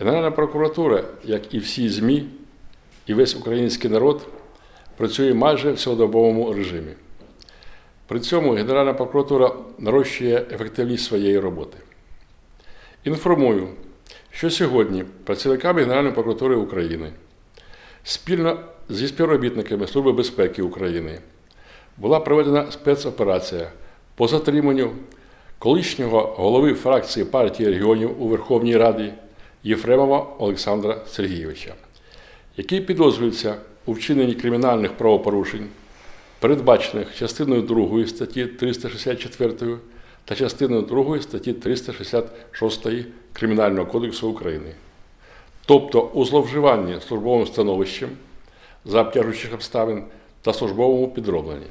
Генеральна прокуратура, як і всі ЗМІ, і весь український народ, працює майже в цілодобовому режимі. При цьому Генеральна прокуратура нарощує ефективність своєї роботи. Інформую, що сьогодні працівниками Генеральної прокуратури України спільно зі співробітниками Служби безпеки України була проведена спецоперація по затриманню колишнього голови фракції партії регіонів у Верховній Раді Єфремова Олександра Сергійовича, який підозрюється у вчиненні кримінальних правопорушень, передбачених частиною 2 статті 364 та частиною 2 статті 366 Кримінального кодексу України, тобто у зловживанні службовим становищем за обтяжуючих обставин та службовому підробленні.